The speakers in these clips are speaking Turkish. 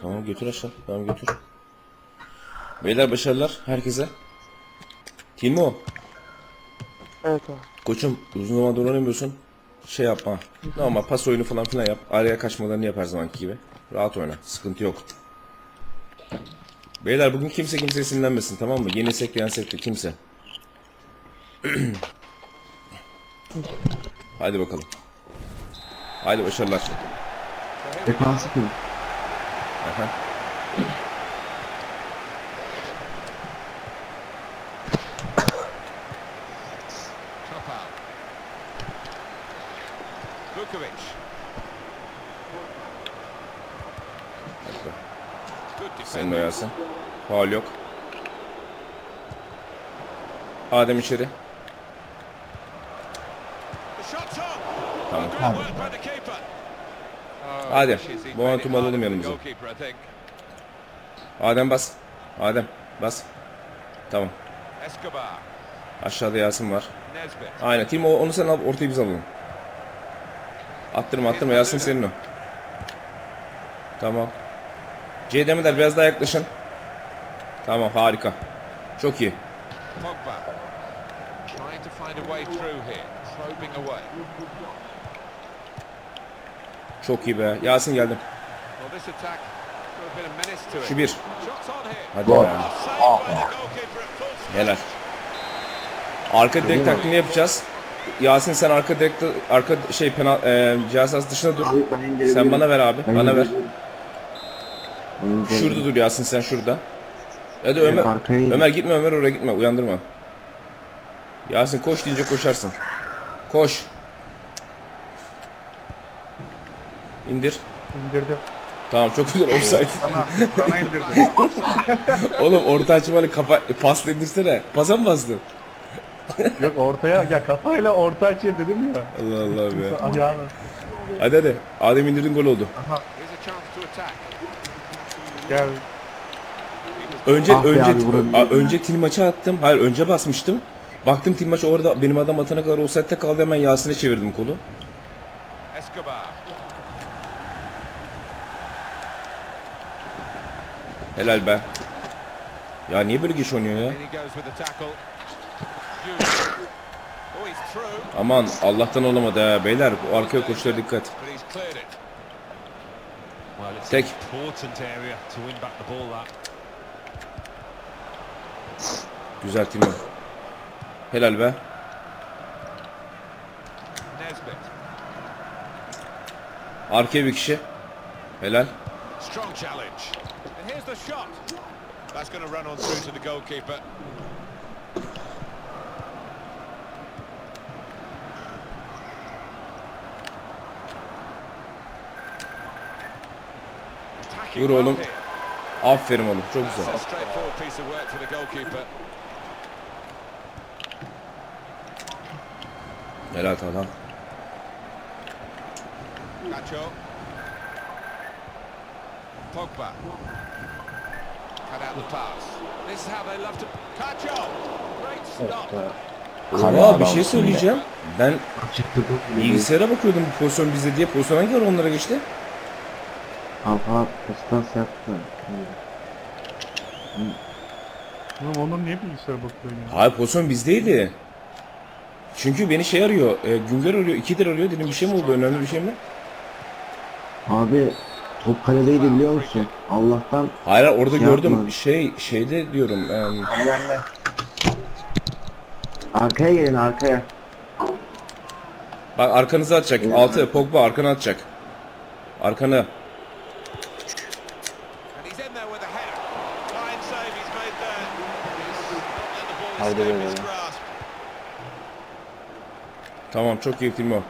Tamam götür aşağı. Tamam götür. Beyler başarılar herkese. Timo. Evet abi. Koçum uzun zamandır oynamıyorsun. Şey yapma. Normal pas oyunu falan filan yap. Araya kaçmalarını yap her zamanki gibi. Rahat oyna. Sıkıntı yok. Beyler bugün kimse kimseye sinirlenmesin tamam mı? Yenilsek yensek de kimse. Hadi bakalım. Haydi başarılar. Defansı kim? Aha. Top out. Vukovic. Senin oyarsın. Faul yok. Adem içeri. On. Tamam. Good work by the keeper. Oh, Hadi, wishes he'd bu made it momentumu alalım yanımıza. Adem bas. Adem bas. Tamam. Aşağıda Yasin var. Aynen. Timo onu sen al ortayı biz alalım. Attırma attırma Yasin senin o. Tamam. C Demirler biraz daha yaklaşın. Tamam harika. Çok iyi. Pogba. Trying to find a way through here. Probing away. Çok iyi be. Yasin geldim. Şu bir. Hadi at full stretch. Helal. Arka direk taklidini yapacağız. Yasin sen arka direk arka şey penal e, cihaz dışında dur. Abi. Sen bana ver abi. Ben Bana ver. Şurada dur Yasin sen şurada. Hadi Ömer. Ömer gitme Ömer oraya gitme uyandırma. Yasin koş deyince koşarsın. Koş. İndir. İndirdim. Tamam çok güzel offside. Sana, sana indirdim. Oğlum orta açmalı kafa pas indirsene. Pasa mı bastın? Yok ortaya ya kafayla orta açıyor dedim ya. Allah Allah be. Ayağını. Hadi hadi. Adem indirdin gol oldu. Here's a chance to attack. Gel. Önce Ah be önce abi, vurabilir. a- önce Tilmaç'a attım. Hayır önce basmıştım. Baktım Tilmaç orada benim adam atana kadar offside'de kaldı hemen Yasin'e çevirdim kolu. Escobar. Helal be. Ya niye böyle geç oynuyor ya? Oh, Aman Allah'tan olamadı ha. Beyler bu arkaya koşulara dikkat. That Güzel Timo. Helal be. Arkaya bir kişi. Helal. Strong challenge. And here's the shot. That's going to run on through to the goalkeeper. Attacking Vur well oğlum. here. Aferin oğlum. Çok That's güzel. a straightforward piece of work for the goalkeeper. Helal Talha. Nacho. Pogba. Ama bir şey söyleyeceğim. Ben Çıktı bu. bilgisayara bakıyordum bu pozisyon bizde diye. Pozisyon hangi ara onlara geçti? Alfa postans yaptı. Oğlum onun niye bilgisayara bakıyorsun ya? Hayır pozisyon bizdeydi. Çünkü beni şey arıyor. E, Güngör arıyor. ikidir arıyor. Dedim bir şey mi oldu? Önemli bir şey mi? Abi top kaledeydi biliyor musun? Allah'tan Hayır orada Şey gördüm. yapma. Şey şeyde diyorum. em, arkaya gelin arkaya. bak arkanıza atacak. Altı Pogba arkana atacak. Arkana. And he's in there with a header. Fine save he's made there. He's not let the ball escape his grasp. Tamam çok iyi Timo.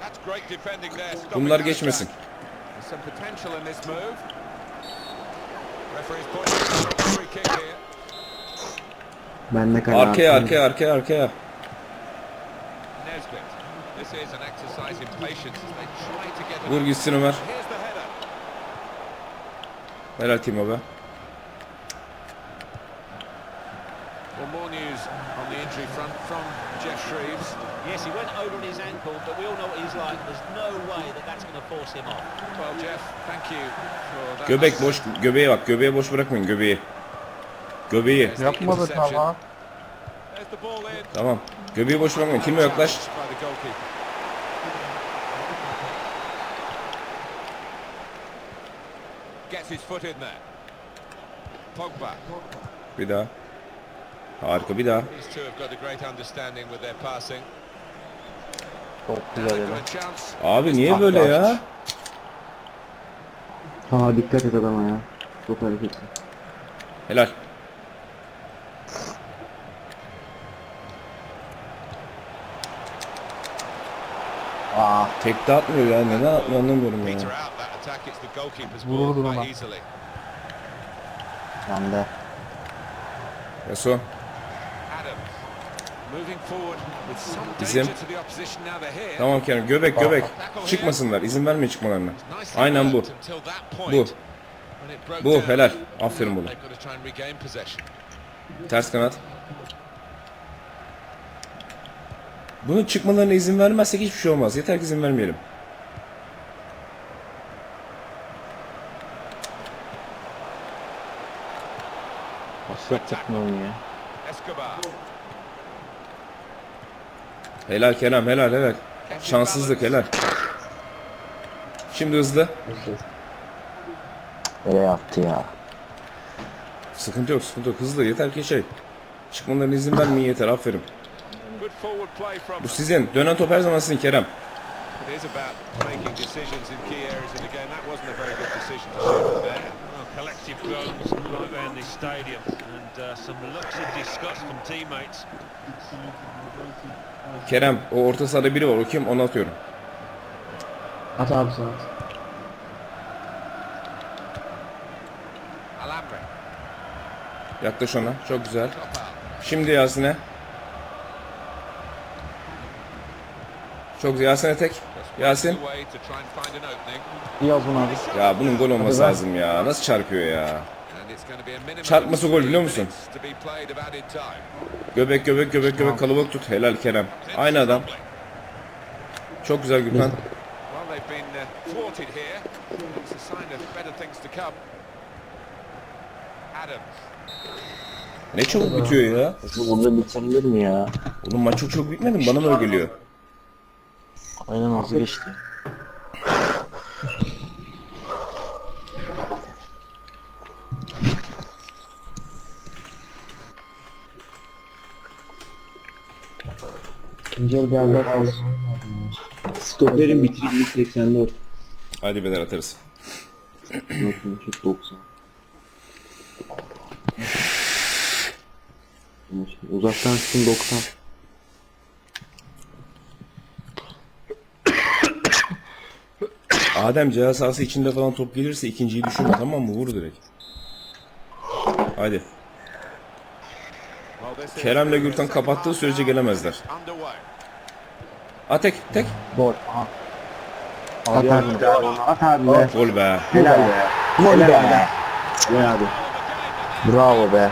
That's great defending there. stopping Bunlar that geçmesin. attack. There's some potential in this move. Referee's pointing free kick here. Ben ne kadar Arkaya arkaya arkaya arkaya. Nesbit. This is an exercise in patience as they try to get Vur it. gitsin Ömer. Helal Timo be. Well, more news on the injury front from Jeff Shreves. Yes, he went over on his ankle, but we all know what he's like. There's no way that that's going to force him off. Well, Jeff, thank you for that. Göbek boş. Göbeğe bak. Göbeğe boş bırakmayın göbeği. Göbeği. Yapma be in. Tamam. Göbeği boş bırakmayın. Kime yaklaş? Challenged by the goalkeeper. Gets his foot in there. Pogba. Bir daha. Harika bir daha. Çok güzel they've yedi. got a chance. Abi niye böyle ya? Ha dikkat et adama ya. Çok hareketli. Helal. Aa. Tek de atmıyor ya. Neden atmıyor anlamıyorum ya. ball ama. Bende. Yaso. Adams moving forward with some Bizim. Tamam Kerem. Göbek göbek. Çıkmasınlar. İzin verme çıkmalarına. Aynen bu. Bu. Bu helal. Aferin bunu. Ters kanat. Bunun çıkmalarına izin vermezsek hiçbir şey olmaz. Yeter ki izin vermeyelim. Yapacaksın onu ya? Helal Kerem helal helal. Şanssızlık helal. Şimdi hızlı. Nereye attı ya? Sıkıntı yok sıkıntı yok. Hızlı yeter ki şey. Çıkmalarına izin vermeyin yeter aferin. Bu sizin. Dönen top her zaman sizin Kerem. It is about making decisions in key areas of the game. That wasn't a very good decision to shoot there. Collective groans right around this stadium and uh, some looks of disgust from teammates. Kerem o orta sahada biri var. O kim? Onu atıyorum. At abi saat. Alambre. Yaklaş ona. Çok güzel. Şimdi Yasin'e. Çok güzel. Yasin'e tek. Yasin. Yaz bunu abi. Ya bunun gol olması lazım ya. Nasıl çarpıyor ya? Be Çarpması gol biliyor musun? be. Göbek göbek göbek göbek kalabalık tut. Helal Kerem. Aynı adam. Çok güzel been uh. Ne çabuk bitiyor ya. Burada bitirilir mi ya? Oğlum maç çok çok bitmedi mi? Bana mı öyle geliyor? Aynen nasıl geçti? İkinci yarı biraz daha fazla. Stoperin bitiriciliği 84. Hadi beder atarız. Yok çok 90. Uzaktan şutun 90. Adem ceza sahası içinde falan top gelirse ikinciyi düşünme tamam mı? Vur direkt. Hadi. İs Kerem'le Gürkan kapattığı sürece gelemezler. Underway. A tek. Gol. At abi. At abi be. Gol be. Helal be. Gol be. Helal abi. Bravo be.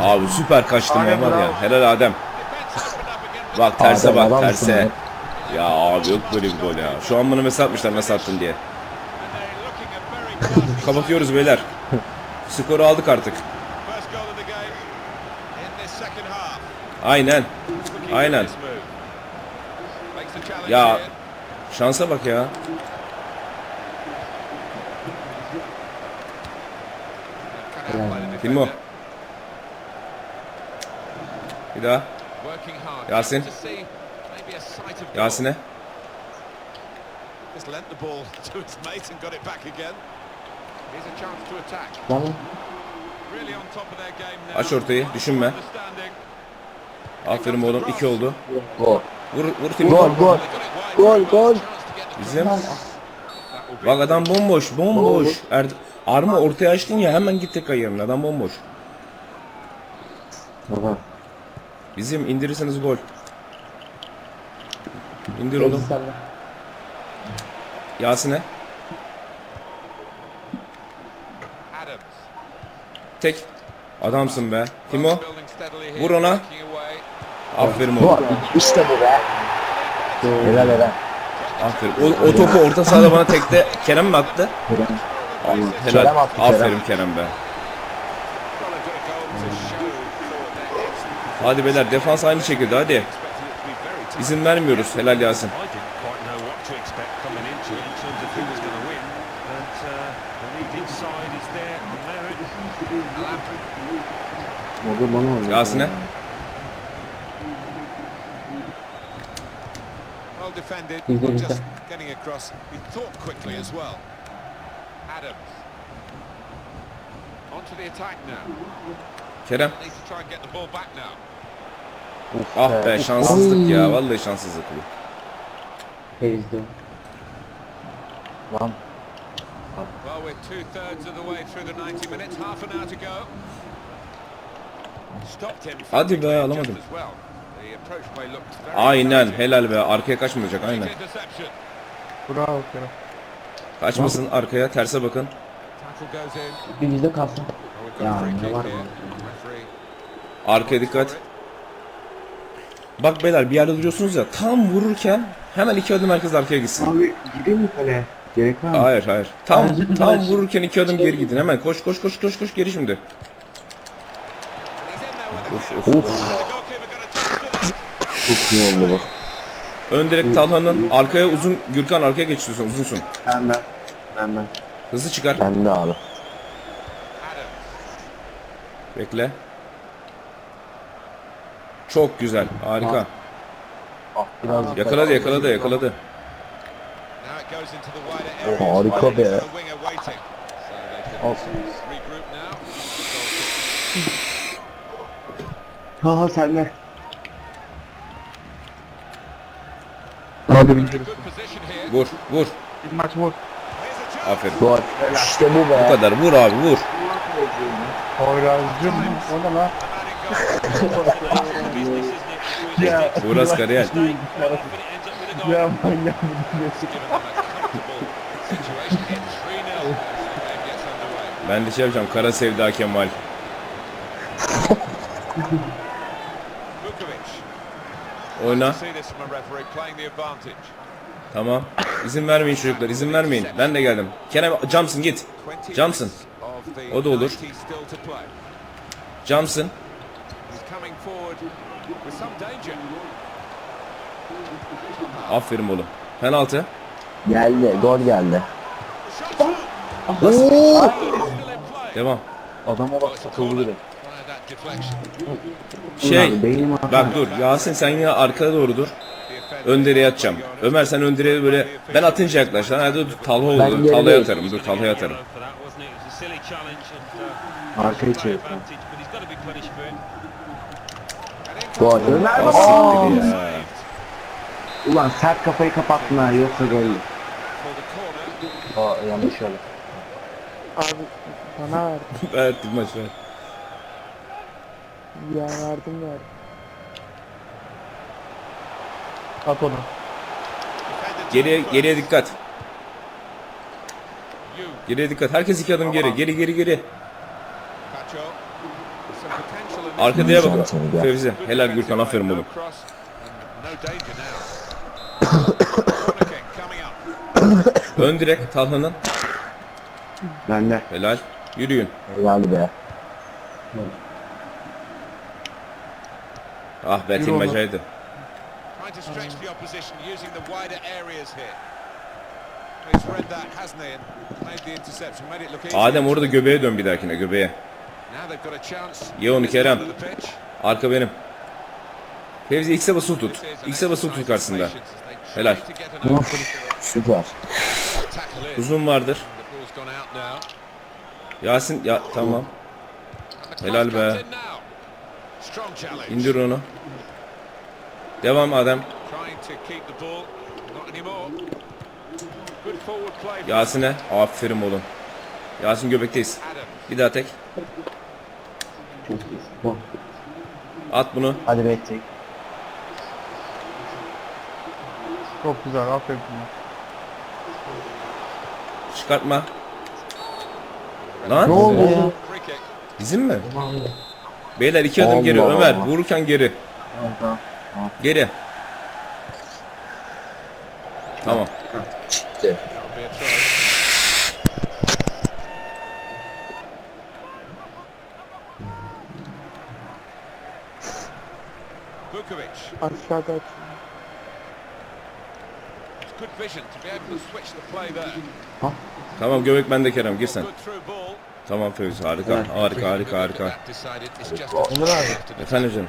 Abi süper kaçtım ya var ya. Helal Adem. Bak terse Adem, bak terse. mısın Ya abi yok böyle bir gol ya. Şu an bana mesaj atmışlar nasıl attın diye. Kapatıyoruz beyler. Skoru aldık artık. Aynen. Aynen. Ya şansa bak ya. Kim o? Bir daha. Yasin. Yasin'e. Just lent the ball to his mate and got it back again. Here's a chance to attack. Really on top of their game now. Aç ortayı. Düşünme. Aferin oğlum. iki oldu. Gol. Vur vur Timo. Gol gol. Gol, gol. Bizim. Bak adam bomboş. Bomboş. Er, Arma ortaya açtın ya hemen git yerine. Adam bomboş. Baba. Bizim indirirseniz gol. İndir oğlum. Yasin'e. Tek. Adamsın be. Timo. Vur ona. Aferin oğlum. işte bu be. Helal helal. Aferin. O, o topu orta sahada bana tekte Kerem mi attı? Helal. Kerem attı, Kerem. Aferin Kerem be. Hadi beyler defans aynı şekilde hadi. İzin vermiyoruz. Helal Yasin. But uh, bana oynadı. Yasin'e. Well defended, just getting across, he thought quickly as well. Adams. Onto the attack now. Kerem. Need to try and get the ball back now. Ah be şanssızlık ya. Vallahi şanssızlık bu. Ezdi. Lan. Well, we're two thirds of the way through the 90 minutes, half an hour to go. Stopped him from Hadi be, alamadım. Aynen helal be. Arkaya kaçmayacak aynen. Bravo Kerem. Kaçmasın arkaya terse bakın. Bir bizde kalsın. Ya, ne var? Referee Arkaya dikkat. Bak beyler bir yerde duruyorsunuz ya tam vururken hemen iki adım herkes arkaya gitsin. Abi gideyim mi kaleye? Gerek var mı? Hayır hayır. Tam de tam baş- vururken iki adım geri gidin. Hemen koş koş koş koş koş geri şimdi. Of of. Çok iyi oldu bak. Ön direkt Talha'nın arkaya uzun Gürkan arkaya geçiyorsun uzunsun. Ben ben. Ben ben. Hızlı çıkar. Ben de abi. Bekle. Çok güzel. Harika. Ah biraz Yakaladı yakaladı yakaladı. Wider area. harika be. The winger waiting. So they can Olsun. regroup now. Ha ha sen de. Hadi Good bitiririz. position here. Vur vur. Bir maç vur. Aferin. Gol. İşte bu Bu be. kadar vur abi vur. Poyraz'cım o ne lan? Ya. Uğraz Karayel. Ya manyak bir Given them a comfortable situation here. 3-0 as the game gets underway. Ben de şey yapacağım. Kara Sevda Kemal. Oyna. Tamam. İzin vermeyin çocuklar. izin vermeyin. Ben de geldim. Kerem Johnson git. 20 Johnson. O da olur. 90 still to play. Johnson. Aferin oğlum. Penaltı. Geldi. Gol geldi. Play. Devam. Adama bak sıkıldı direkt. Şey. Bak dur. Yasin sen yine arkada doğru dur. Ön direğe atacağım. Ömer sen ön direğe böyle ben atınca yaklaş. Lan hadi dur Talha oldu. Talha'ya atarım. Dur Talha'ya atarım. For that, wasn't it? It was a silly challenge and uh, Arkayı play çevir. advantage, but he's got to be punished for it. Gol. Ömer ya. Ulan sert kafayı kapattın ha yoksa gol. Aa yanlış oldu. Abi bana ver. Verdim maç ver. Ya verdim ver. At onu. Geriye geriye dikkat. Geriye dikkat. Herkes iki adım geri. Geri geri geri. Pacho. Some Arkaya bak. Fevzi. Helal Gürkan aferin oğlum. Ön direk Talha'nın. Ben de. Helal. Yürüyün. Helal be. Ah be Tilmacaydı. Adem orada göbeğe dön bir dahakine göbeğe. Ye onu Kerem. of. Arka benim. Fevzi X'e basılı tut. X'e basılı tut karşısında. Helal. open Süper. Uzun vardır. Yasin ya tamam. Helal be. İndir onu. Devam Adem. Yasin'e. Aferin oğlum. Yasin göbekteyiz. Bir daha tek. Çok iyi. Bu. At bunu. Hadi bekleyin. Çok güzel aferin. Çıkartma. Lan. Ne oldu ya? Bizim mi? Beyler iki adım geri. Allah Ömer Allah. vururken geri. Tamam. Geri. Tamam. Çıktı. That'll be a try. Vukovic. Aşağıda aç. It's good vision to be able to switch the play there. Tamam göbek bende Kerem gir sen. Tamam Fevzi harika. Harika harika harika. Decided it's just a Onur abi. Efendim canım.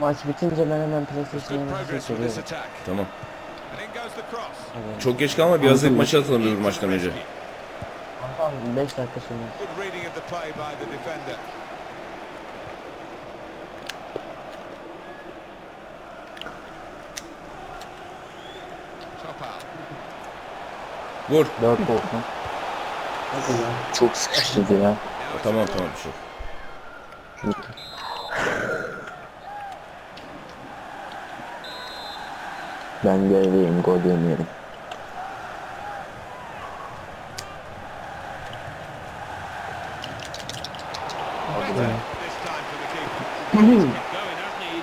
Maç bitince ben hemen PlayStation'a attack. Tamam. Çok geç kalma bir hazırlık maçı atalım öbür maçtan önce. Tamam 5 dakika sonra. Good reading of the play by the defender. Top out. Vur. 4 olsun. Çok sıkıştırdı ya. Tamam tamam şu. Ben gerideyim. Gol yemeyelim.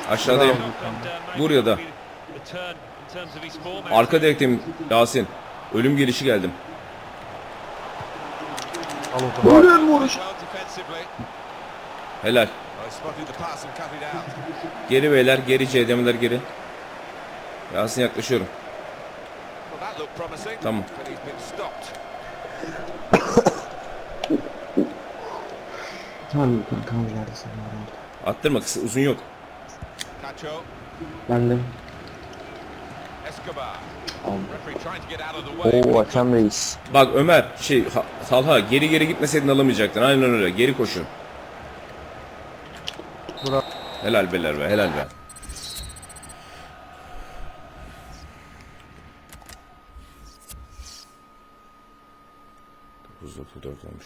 Aşağıdayım. Vur ya da. Arka direkteyim Yasin. Ölüm gelişi geldim. Well defensively. Helal. Geri beyler geri C'demeler geri. Yasin yaklaşıyorum. Tamam. Tamam kankam neredesin? Attırma kısa uzun yok. Cacho. Ben de. Escobar. Oo Hakem Reis. Bak Ömer şey ha, Talha geri geri gitmeseydin alamayacaktın. Aynen öyle. Geri koşun. Bravo. Helal beyler be helal be. Dokuz dört olmuş.